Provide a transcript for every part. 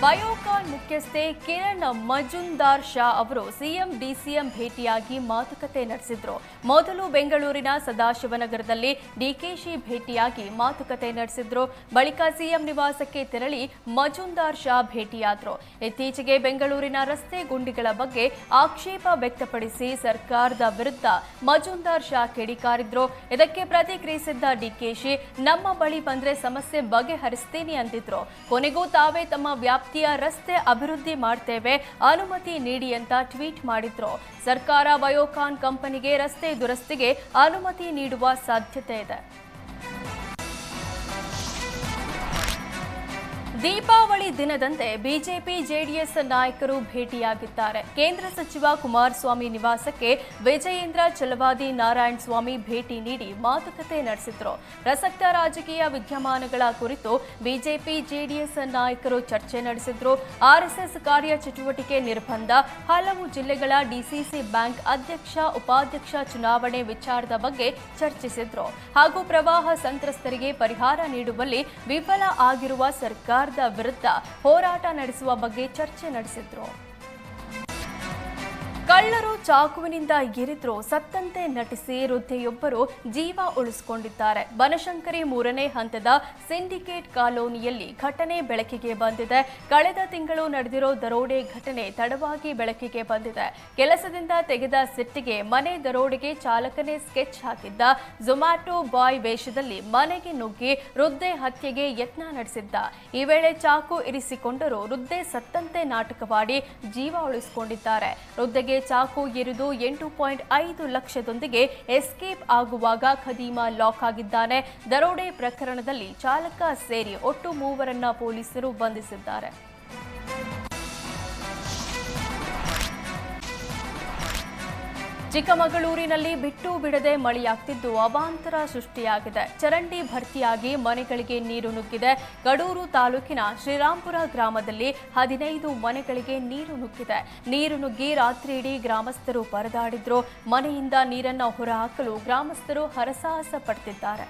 バイオカ ಮುಖ್ಯಸ್ಥೆ ಕಿರಣ್ ಮಜುಂದಾರ್ ಶಾ ಅವರು CM, DCM ಭೇಟಿಯಾಗಿ ಮಾತುಕತೆ ನಡೆಸಿದ್ರು. ಮೊದಲು ಬೆಂಗಳೂರಿನ ಸದಾಶಿವನಗರದಲ್ಲಿ ಡಿಕೆಶಿ ಭೇಟಿಯಾಗಿ ಮಾತುಕತೆ ನಡೆಸಿದ್ರು. ಬಳಿಕ ಸಿಎಂ ನಿವಾಸಕ್ಕೆ ತೆರಳಿ ಮಜುಂದಾರ್ ಶಾ ಭೇಟಿಯಾದ್ರು. ಇತ್ತೀಚೆಗೆ ಬೆಂಗಳೂರಿನ ರಸ್ತೆ ಗುಂಡಿಗಳ ಬಗ್ಗೆ ಆಕ್ಷೇಪ ವ್ಯಕ್ತಪಡಿಸಿ ಸರ್ಕಾರದ ವಿರುದ್ಧ ಮಜುಂದಾರ್ ಶಾ ಕಿಡಿಕಾರಿದ್ರು. ಇದಕ್ಕೆ ಪ್ರತಿಕ್ರಿಯಿಸಿದ್ದ ಡಿಕೆಶಿ, ನಮ್ಮ ಬಳಿ ಬಂದ್ರೆ ಸಮಸ್ಯೆ ಬಗೆಹರಿಸ್ತೀನಿ ಅಂದಿದ್ರು. ಕೊನೆಗೂ ತಾವೇ ತಮ್ಮ ವ್ಯಾಪ್ತಿಯ ರಸ್ತೆ ಅಭಿವೃದ್ಧಿ ಮಾಡ್ತೇವೆ, ಅನುಮತಿ ನೀಡಿ ಅಂತ ಟ್ವೀಟ್ ಮಾಡಿದ್ರು. ಸರ್ಕಾರ ಬಯೋಕಾನ್ ಕಂಪನಿಗೆ ರಸ್ತೆ ದುರಸ್ತಿಗೆ ಅನುಮತಿ ನೀಡುವ ಸಾಧ್ಯತೆ ಇದೆ. ದೀಪಾವಳಿ ದಿನದಂತೆ ಬಿಜೆಪಿ ಜೆಡಿಎಸ್ ನಾಯಕರು ಭೇಟಿಯಾಗಿದ್ದಾರೆ. ಕೇಂದ್ರ ಸಚಿವ ಕುಮಾರಸ್ವಾಮಿ ನಿವಾಸಕ್ಕೆ ವಿಜಯೇಂದ್ರ ಚಲವಾದಿ ನಾರಾಯಣ ಸ್ವಾಮಿ ಭೇಟಿ ನೀಡಿ ಮಾತುಕತೆ ನಡೆಸಿದ್ರು. ಪ್ರಸಕ್ತ ರಾಜಕೀಯ ವಿದ್ಯಮಾನಗಳ ಕುರಿತು ಬಿಜೆಪಿ ಜೆಡಿಎಸ್ ನಾಯಕರು ಚರ್ಚೆ ನಡೆಸಿದ್ರು. ಆರ್ಎಸ್ಎಸ್ ಕಾರ್ಯಚಟುವಟಿಕೆ ನಿರ್ಬಂಧ, ಹಲವು ಜಿಲ್ಲೆಗಳ ಡಿಸಿಸಿ ಬ್ಯಾಂಕ್ ಅಧ್ಯಕ್ಷ, ಉಪಾಧ್ಯಕ್ಷ ಚುನಾವಣೆ ವಿಚಾರದ ಬಗ್ಗೆ ಚರ್ಚಿಸಿದ್ರು. ಹಾಗೂ ಪ್ರವಾಹ ಸಂತ್ರಸ್ತರಿಗೆ ಪರಿಹಾರ ನೀಡುವಲ್ಲಿ ವಿಫಲ ಆಗಿರುವ ಸರ್ಕಾರದ ವಿರುದ್ಧ ಹೋರಾಟ ನಡೆಸುವ ಬಗ್ಗೆ ಚರ್ಚೆ ನಡೆಸಿದ್ರು. ಕಳ್ಳರು ಚಾಕುವಿನಿಂದ ಇರಿದ್ರು ಸತ್ತಂತೆ ನಟಿಸಿ ವೃದ್ಧೆಯೊಬ್ಬರು ಜೀವ ಉಳಿಸಿಕೊಂಡಿದ್ದಾರೆ. ಬನಶಂಕರಿ ಮೂರನೇ ಹಂತದ ಸಿಂಡಿಕೇಟ್ ಕಾಲೋನಿಯಲ್ಲಿ ಘಟನೆ ಬೆಳಕಿಗೆ ಬಂದಿದೆ. ಕಳೆದ ತಿಂಗಳು ನಡೆದಿರೋ ದರೋಡೆ ಘಟನೆ ತಡವಾಗಿ ಬೆಳಕಿಗೆ ಬಂದಿದೆ. ಕೆಲಸದಿಂದ ತೆಗೆದ ಸಿಟ್ಟಿಗೆ ಮನೆ ದರೋಡೆಗೆ ಚಾಲಕನೇ ಸ್ಕೆಚ್ ಹಾಕಿದ್ದ. ಝೊಮ್ಯಾಟೊ ಬಾಯ್ ವೇಷದಲ್ಲಿ ಮನೆಗೆ ನುಗ್ಗಿ ವೃದ್ಧೆ ಹತ್ಯೆಗೆ ಯತ್ನ ನಡೆಸಿದ್ದ. ಈ ವೇಳೆ ಚಾಕು ಇರಿಸಿಕೊಂಡರು ವೃದ್ಧೆ ಸತ್ತಂತೆ ನಾಟಕವಾಡಿ ಜೀವ ಉಳಿಸಿಕೊಂಡಿದ್ದಾರೆ. ವೃದ್ಧೆಗೆ ಚಾಕು ಎರಿದು ಎಂಟು ಪಾಯಿಂಟ್ ಐದು ಲಕ್ಷದೊಂದಿಗೆ ಎಸ್ಕೇಪ್ ಆಗುವಾಗ ಖದೀಮ ಲಾಕ್ ಆಗಿದ್ದಾನೆ. ದರೋಡೆ ಪ್ರಕರಣದಲ್ಲಿ ಚಾಲಕ ಸೇರಿ ಒಟ್ಟು ಮೂವರನ್ನ ಪೊಲೀಸರು ಬಂಧಿಸಿದ್ದಾರೆ. ಚಿಕ್ಕಮಗಳೂರಿನಲ್ಲಿ ಬಿಟ್ಟು ಬಿಡದೆ ಮಳೆಯಾಗ್ತಿದ್ದು ಅವಾಂತರ ಸೃಷ್ಟಿಯಾಗಿದೆ. ಚರಂಡಿ ಭರ್ತಿಯಾಗಿ ಮನೆಗಳಿಗೆ ನೀರು ನುಗ್ಗಿದೆ. ಕಡೂರು ತಾಲೂಕಿನ ಶ್ರೀರಾಂಪುರ ಗ್ರಾಮದಲ್ಲಿ ಹದಿನೈದು ಮನೆಗಳಿಗೆ ನೀರು ನುಗ್ಗಿದೆ. ನೀರು ನುಗ್ಗಿ ರಾತ್ರಿಯಿಡೀ ಗ್ರಾಮಸ್ಥರು ಪರದಾಡಿದ್ರು. ಮನೆಯಿಂದ ನೀರನ್ನು ಹೊರಹಾಕಲು ಗ್ರಾಮಸ್ಥರು ಹರಸಾಹಸ ಪಡ್ತಿದ್ದಾರೆ.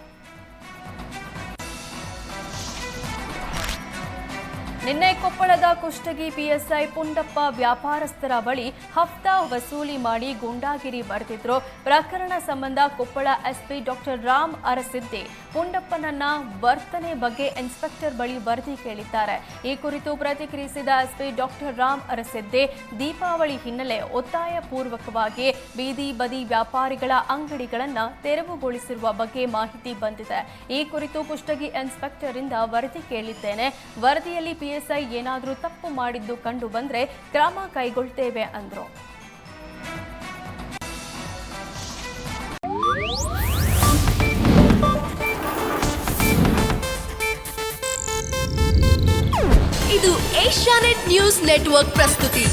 ನಿನ್ನೆ ಕೊಪ್ಪಳದ ಕುಷ್ಟಗಿ ಪಿಎಸ್ಐ ಪುಂಡಪ್ಪ ವ್ಯಾಪಾರಸ್ಥರ ಬಳಿ ಹಫ್ತಾ ವಸೂಲಿ ಮಾಡಿ ಗೂಂಡಾಗಿರಿ ಬರೆದಿದ್ರು. ಪ್ರಕರಣ ಸಂಬಂಧ ಕೊಪ್ಪಳ ಎಸ್ಪಿ ಡಾಕ್ಟರ್ ರಾಮ್ ಅರಸಿದ್ದಿ. ಪುಂಡಪ್ಪನನ್ನ ವರ್ತನೆ ಬಗ್ಗೆ ಇನ್ಸ್ಪೆಕ್ಟರ್ ಬಳಿ ವರದಿ ಕೇಳಿದ್ದಾರೆ. ಈ ಕುರಿತು ಪ್ರತಿಕ್ರಿಯಿಸಿದ ಎಸ್ಪಿ ಡಾಕ್ಟರ್ ರಾಮ್ ಅರಸಿದ್ದೆ, ದೀಪಾವಳಿ ಹಿನ್ನೆಲೆ ಒತ್ತಾಯ ಪೂರ್ವಕವಾಗಿ ಬೀದಿ ಬದಿ ವ್ಯಾಪಾರಿಗಳ ಅಂಗಡಿಗಳನ್ನ ತೆರವುಗೊಳಿಸಿರುವ ಬಗ್ಗೆ ಮಾಹಿತಿ ಬಂದಿದೆ. ಈ ಕುರಿತು ಕುಷ್ಟಗಿ ಇನ್ಸ್ಪೆಕ್ಟರ್ ಇಂದ ವರದಿ ಕೇಳಿದ್ದೇನೆ. ವರದಿಯಲ್ಲಿ ಪಿಎಸ್ಐ ಏನಾದರೂ ತಪ್ಪು ಮಾಡಿದ್ದು ಕಂಡು ಬಂದ್ರೆ ಕ್ರಮ ಕೈಗೊಳ್ತೇವೆ ಅಂದ್ರು. ಇದು ಏಷ್ಯಾನೆಟ್ ನ್ಯೂಸ್ ನೆಟ್ವರ್ಕ್ ಪ್ರಸ್ತುತಿ.